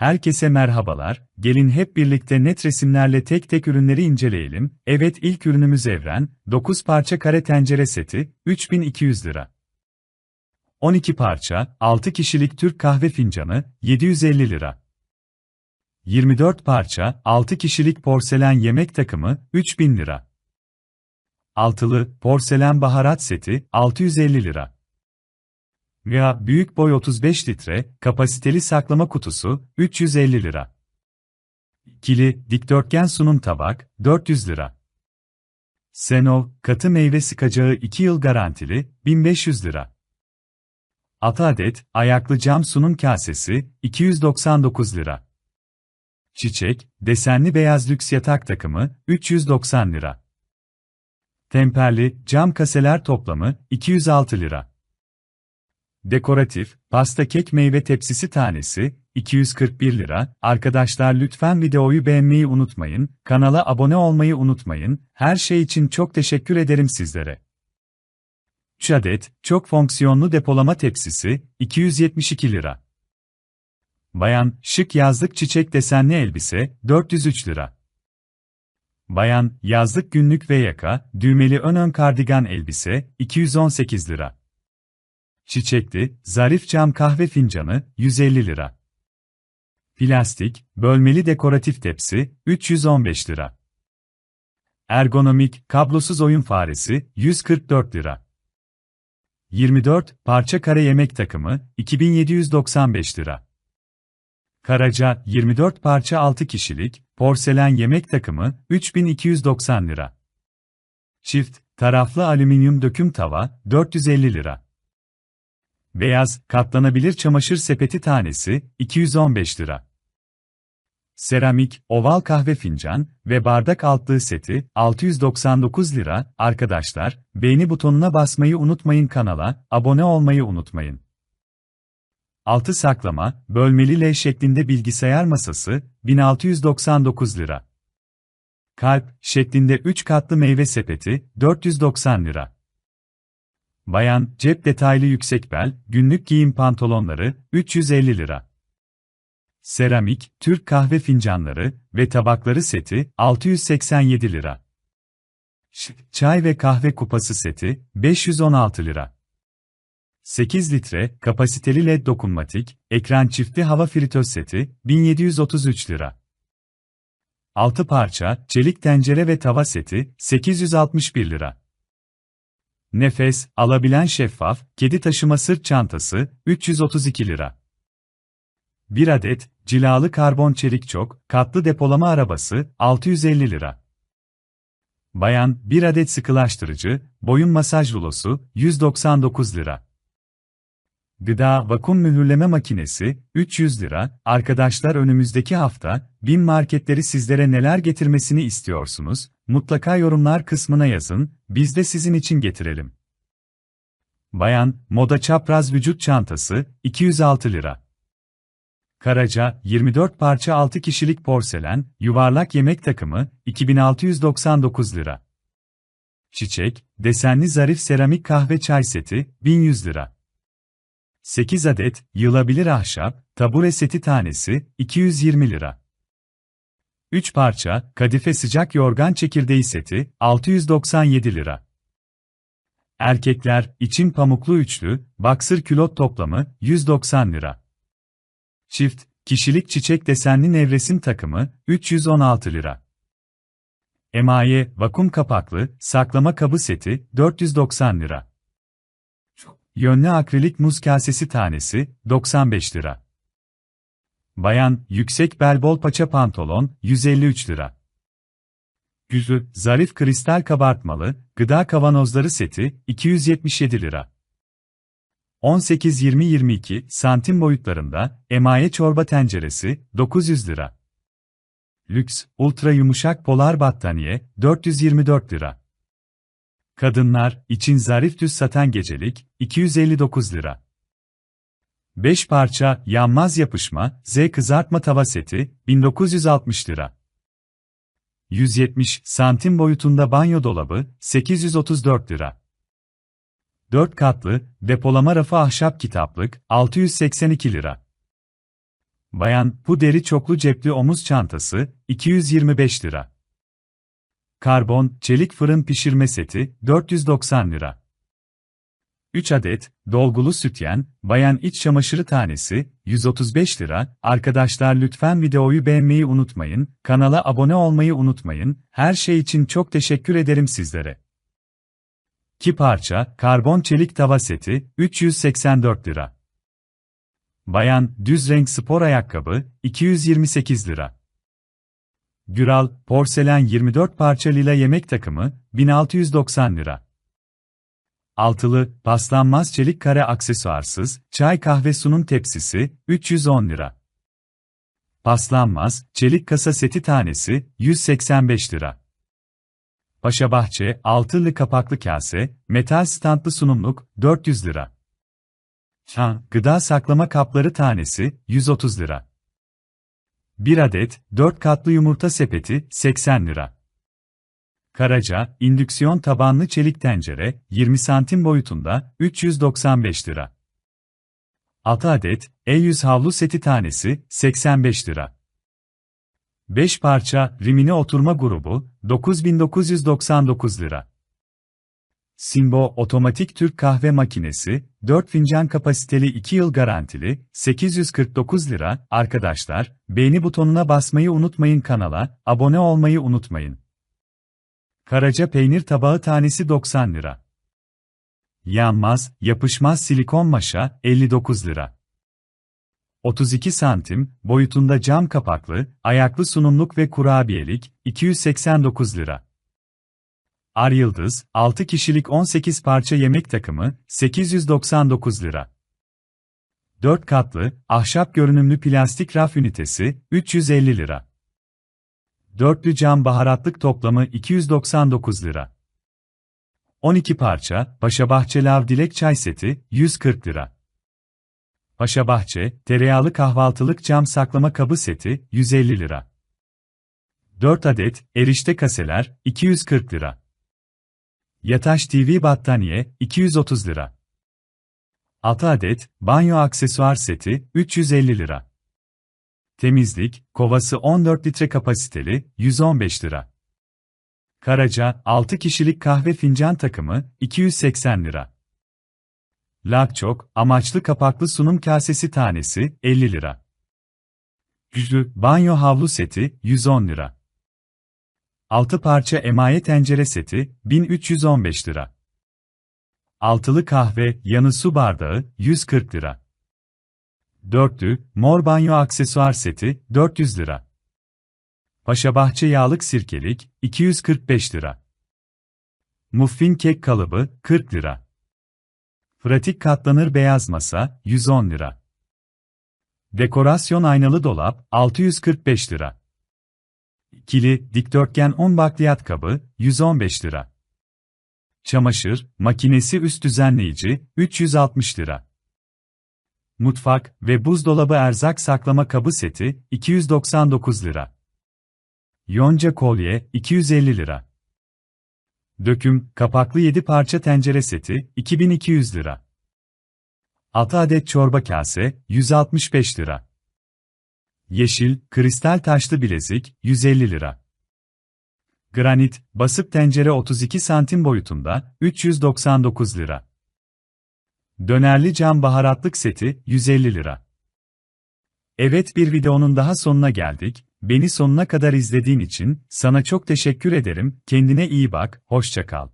Herkese merhabalar, gelin hep birlikte net resimlerle tek tek ürünleri inceleyelim. Evet ilk ürünümüz Evren, 9 parça kare tencere seti, 3200 lira. 12 parça, 6 kişilik Türk kahve fincanı, 750 lira. 24 parça, 6 kişilik porselen yemek takımı, 3000 lira. Altılı, porselen baharat seti, 650 lira. Veya büyük boy 35 litre, kapasiteli saklama kutusu, 350 lira. Kili, dikdörtgen sunum tabak, 400 lira. Senov, katı meyve sıkacağı 2 yıl garantili, 1500 lira. 6 adet, ayaklı cam sunum kasesi, 299 lira. Çiçek, desenli beyaz lüks yatak takımı, 390 lira. Temperli, cam kaseler toplamı, 206 lira. Dekoratif, pasta kek meyve tepsisi tanesi, 241 lira. Arkadaşlar lütfen videoyu beğenmeyi unutmayın, kanala abone olmayı unutmayın, her şey için çok teşekkür ederim sizlere. 3 adet, çok fonksiyonlu depolama tepsisi, 272 lira. Bayan, şık yazlık çiçek desenli elbise, 403 lira. Bayan, yazlık günlük ve yaka, düğmeli ön ön kardigan elbise, 218 lira. Çiçekli, zarif cam kahve fincanı, 150 lira. Plastik, bölmeli dekoratif tepsi, 315 lira. Ergonomik, kablosuz oyun faresi, 144 lira. 24, parça kare yemek takımı, 2795 lira. Karaca, 24 parça 6 kişilik, porselen yemek takımı, 3290 lira. Çift, taraflı alüminyum döküm tava, 450 lira. Beyaz, katlanabilir çamaşır sepeti tanesi, 215 lira. Seramik, oval kahve fincan ve bardak altlığı seti, 699 lira. Arkadaşlar, beğeni butonuna basmayı unutmayın kanala, abone olmayı unutmayın. Altı saklama, bölmeli L şeklinde bilgisayar masası, 1699 lira. Kalp, şeklinde 3 katlı meyve sepeti, 490 lira. Bayan, cep detaylı yüksek bel, günlük giyim pantolonları, 350 lira. Seramik, Türk kahve fincanları ve tabakları seti, 687 lira. Çay ve kahve kupası seti, 516 lira. 8 litre, kapasiteli LED dokunmatik, ekran çiftli hava fritöz seti, 1733 lira. 6 parça, çelik tencere ve tava seti, 861 lira. Nefes, alabilen şeffaf, kedi taşıma sırt çantası, 332 lira. 1 adet, cilalı karbon çelik çok, katlı depolama arabası, 650 lira. Bayan, 1 adet sıkılaştırıcı, boyun masaj rulosu, 199 lira. Gıda vakum mühürleme makinesi, 300 lira. Arkadaşlar önümüzdeki hafta, bin marketleri sizlere neler getirmesini istiyorsunuz? Mutlaka yorumlar kısmına yazın, biz de sizin için getirelim. Bayan, moda çapraz vücut çantası, 206 lira. Karaca, 24 parça 6 kişilik porselen, yuvarlak yemek takımı, 2699 lira. Çiçek, desenli zarif seramik kahve çay seti, 1100 lira. 8 adet, yılabilir ahşap, tabure seti tanesi, 220 lira. 3 parça, kadife sıcak yorgan çekirdeği seti, 697 lira. Erkekler, için pamuklu üçlü, baksır külot toplamı, 190 lira. Çift, kişilik çiçek desenli nevresim takımı, 316 lira. Emaye, vakum kapaklı, saklama kabı seti, 490 lira. Yönlü akrilik muz kasesi tanesi, 95 lira. Bayan, yüksek bel bol paça pantolon, 153 lira. Güzü, zarif kristal kabartmalı, gıda kavanozları seti, 277 lira. 18-20-22 santim boyutlarında, emaye çorba tenceresi, 900 lira. Lüks, ultra yumuşak polar battaniye, 424 lira. Kadınlar için zarif düz saten gecelik 259 lira. 5 parça yanmaz yapışma Z kızartma tava seti 1960 lira. 170 santim boyutunda banyo dolabı 834 lira. 4 katlı depolama rafı ahşap kitaplık 682 lira. Bayan, bu deri çoklu cepli omuz çantası, 225 lira. Karbon, çelik fırın pişirme seti, 490 lira. 3 adet, dolgulu sütyen, bayan iç çamaşırı tanesi, 135 lira. Arkadaşlar lütfen videoyu beğenmeyi unutmayın, kanala abone olmayı unutmayın, her şey için çok teşekkür ederim sizlere. 2 parça, karbon çelik tava seti, 384 lira. Bayan, düz renk spor ayakkabı, 228 lira. Güral, porselen 24 parça lila yemek takımı, 1690 lira. Altılı, paslanmaz çelik kare aksesuarsız, çay kahve sunum tepsisi, 310 lira. Paslanmaz, çelik kasa seti tanesi, 185 lira. Paşabahçe, altılı kapaklı kase, metal standlı sunumluk, 400 lira. Çan, gıda saklama kapları tanesi, 130 lira. 1 adet, 4 katlı yumurta sepeti, 80 lira. Karaca, indüksiyon tabanlı çelik tencere, 20 santim boyutunda, 395 lira. 6 adet, E100 havlu seti tanesi, 85 lira. 5 parça, rimini oturma grubu, 9999 lira. Simbo otomatik Türk kahve makinesi, 4 fincan kapasiteli 2 yıl garantili, 849 lira. Arkadaşlar, beğeni butonuna basmayı unutmayın kanala, abone olmayı unutmayın. Karaca peynir tabağı tanesi 90 lira. Yanmaz, yapışmaz silikon maşa, 59 lira. 32 santim, boyutunda cam kapaklı, ayaklı sunumluk ve kurabiyelik, 289 lira. Ar Yıldız, 6 kişilik 18 parça yemek takımı, 899 lira. 4 katlı, ahşap görünümlü plastik raf ünitesi, 350 lira. Dörtlü cam baharatlık toplamı 299 lira. 12 parça, Paşabahçe Lav Dilek Çay Seti, 140 lira. Paşabahçe, tereyağlı kahvaltılık cam saklama kabı seti, 150 lira. 4 adet, erişte kaseler, 240 lira. Yataş TV battaniye, 230 lira. 6 adet, banyo aksesuar seti, 350 lira. Temizlik, kovası 14 litre kapasiteli, 115 lira. Karaca, 6 kişilik kahve fincan takımı, 280 lira. Lakçok, amaçlı kapaklı sunum kasesi tanesi, 50 lira. Güçlü, banyo havlu seti, 110 lira. 6 parça emaye tencere seti, 1315 lira. Altılı kahve, yanı su bardağı, 140 lira. Dörtlü, mor banyo aksesuar seti, 400 lira. Paşabahçe yağlık sirkelik, 245 lira. Muffin kek kalıbı, 40 lira. Pratik katlanır beyaz masa, 110 lira. Dekorasyon aynalı dolap, 645 lira. İkili, dikdörtgen 10 bakliyat kabı, 115 lira. Çamaşır, makinesi üst düzenleyici, 360 lira. Mutfak ve buzdolabı erzak saklama kabı seti, 299 lira. Yonca kolye, 250 lira. Döküm, kapaklı 7 parça tencere seti, 2200 lira. 6 adet çorba kase, 165 lira. Yeşil, kristal taşlı bilezik, 150 lira. Granit, basıp tencere 32 santim boyutunda, 399 lira. Dönerli cam baharatlık seti, 150 lira. Evet bir videonun daha sonuna geldik. Beni sonuna kadar izlediğin için, sana çok teşekkür ederim, kendine iyi bak, hoşça kal.